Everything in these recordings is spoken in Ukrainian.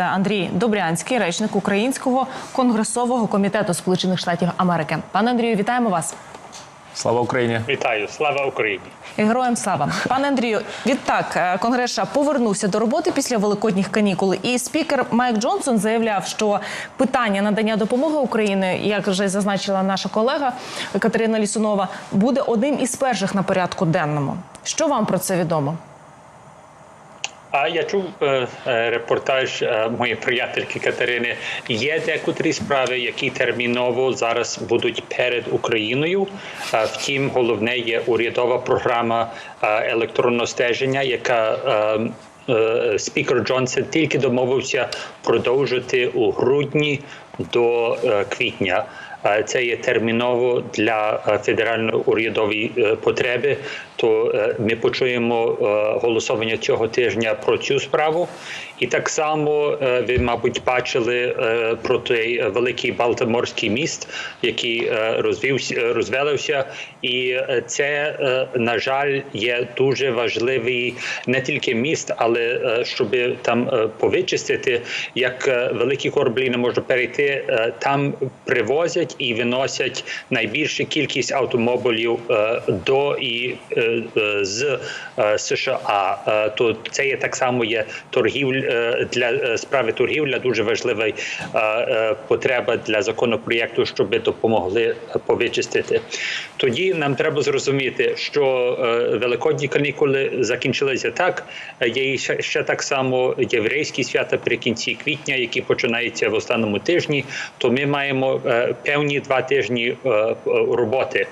Андрій Добрянський, речник Українського конгресового комітету Сполучених Штатів Америки. Пане Андрію, вітаємо вас. Слава Україні! Вітаю, слава Україні! І Героям слава, пане Андрію. Відтак е, Конгрес США повернувся до роботи після великодніх канікул. І спікер Майк Джонсон заявляв, що питання надання допомоги Україні, як вже зазначила наша колега Катерина Лісунова, буде одним із перших на порядку денному. Що вам про це відомо? А я чув е, е, репортаж е, моєї приятельки Катерини. Є декотрі справи, які терміново зараз будуть перед Україною. Втім, головне є урядова програма електронного стеження, яка спікер Джонсон тільки домовився продовжити у грудні до квітня. Це є терміново для федеральної урядової потреби. То е, ми почуємо е, голосування цього тижня про цю справу. І так само е, ви, мабуть, бачили про той великий Балтиморський міст, який розвівся, розвалився. І це, на жаль, є дуже важливий не тільки міст, але щоб там повичистити, як великі кораблі не можуть перейти, там привозять і виносять найбільшу кількість автомобілів до і з е, США. Е, То це є так само є торгівля е, для е, справи торгівля, дуже важлива е, е, потреба для законопроєкту, щоб допомогли повичистити. Тоді нам треба зрозуміти, що е, великодні канікули закінчилися так. е, Є ще, так само єврейські свята при кінці квітня, які починаються в останньому тижні. То ми маємо е, певні два тижні е, е, роботи.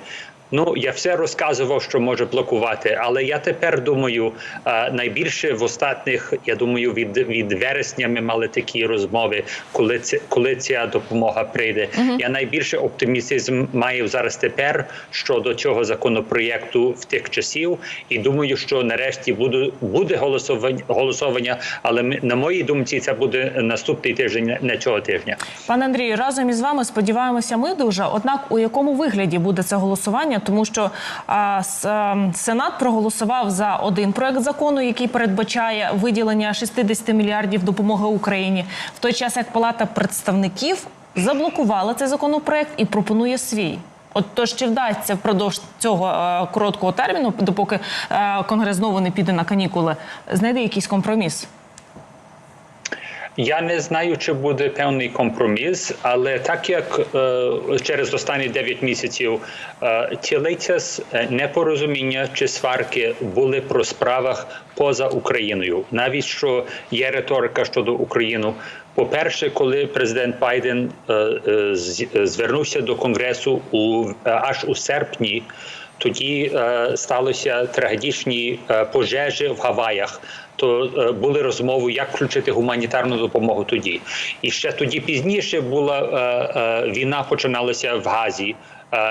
Ну, я все розказував, що може блокувати, але я тепер думаю, е, найбільше в останніх, я думаю, від, від вересня ми мали такі розмови, коли це коли ця допомога прийде. Я найбільше оптимізм маю зараз тепер щодо цього законопроєкту в тих часів, і думаю, що нарешті буде, буде голосування, голосування, але ми, на моїй думці це буде наступний тиждень, не цього тижня. Пане Андрію, разом із вами сподіваємося, ми дуже. Однак, у якому вигляді буде це голосування? Тому що а, Сенат проголосував за один проект закону, який передбачає виділення 60 мільярдів допомоги Україні, в той час як Палата представників заблокувала цей законопроект і пропонує свій. От тож чи вдасться впродовж цього е, короткого терміну, допоки е, конгрес знову не піде на канікули, знайти якийсь компроміс? Я не знаю, чи буде певний компроміс, але так як е, через останні 9 місяців е, тілиться е, непорозуміння чи сварки були про справах поза Україною, навіть що є риторика щодо України. По-перше, коли президент Байден е, е, звернувся до конгресу у е, аж у серпні. Тоді е, сталося трагічні е, пожежі в Гаваях. То е, були розмови, як включити гуманітарну допомогу тоді. І ще тоді пізніше була е, е, війна, починалася в Газі.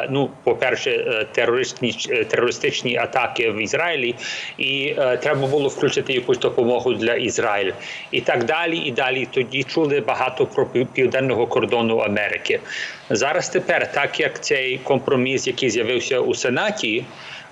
Ну, по-перше, е, терористичні терористичні атаки в Ізраїлі, і е, треба було включити якусь допомогу для Ізраїлю. І так далі. І далі тоді чули багато про пів- південного кордону Америки. Зараз тепер, так як цей компроміс, який з'явився у Сенаті.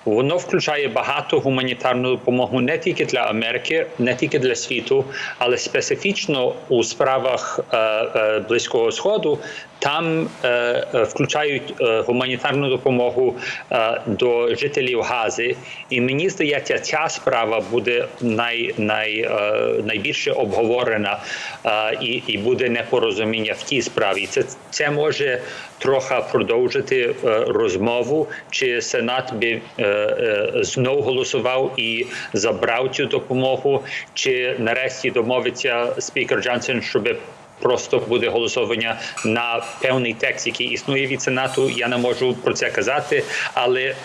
Воно включає багато гуманітарну допомогу не тільки для Америки, не тільки для світу, але специфічно у справах е, е, близького сходу. Там е, е, включають е, гуманітарну допомогу е, до жителів Гази, і мені здається, ця справа буде най, най, е, найбільше обговорена е, і, і буде непорозуміння в тій справі. Це, це може трохи продовжити е, розмову, чи Сенат би е, е, знов голосував і забрав цю допомогу, чи нарешті домовиться спікер Джонсон, щоб просто буде голосування на певний текст, який існує від Сенату. Я не можу про це казати, але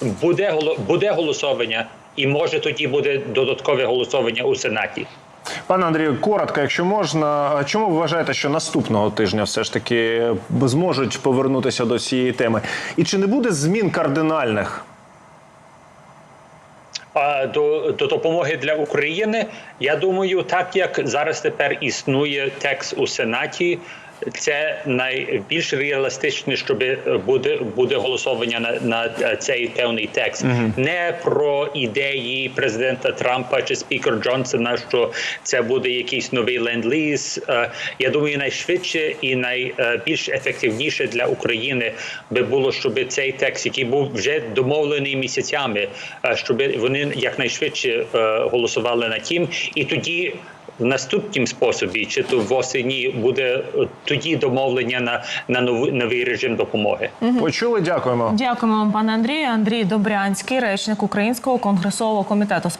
буде буде голосування, і може тоді буде додаткове голосування у Сенаті. Пане Андрію, коротко, якщо можна, чому ви вважаєте, що наступного тижня все ж таки зможуть повернутися до цієї теми? І чи не буде змін кардинальних? До, до допомоги для України, я думаю, так як зараз тепер існує текст у Сенаті, це найбільш реалістичне, щоб буде буде голосування на, на цей певний текст, не про ідеї президента Трампа чи спікер Джонсона, що це буде якийсь новий ленд-ліз. Е, Я думаю, найшвидше і найбільш ефективніше для України би було, щоб цей текст, який був вже домовлений місяцями, е, щоб вони якнайшвидше е, голосували на тім, і тоді. В наступнім способі, чи то восені буде е, тоді домовлення на, на новий, новий режим допомоги. Почули, дякуємо. Дякуємо вам, пане Андрію. Андрій Добрянський, речник Українського конгресового комітету.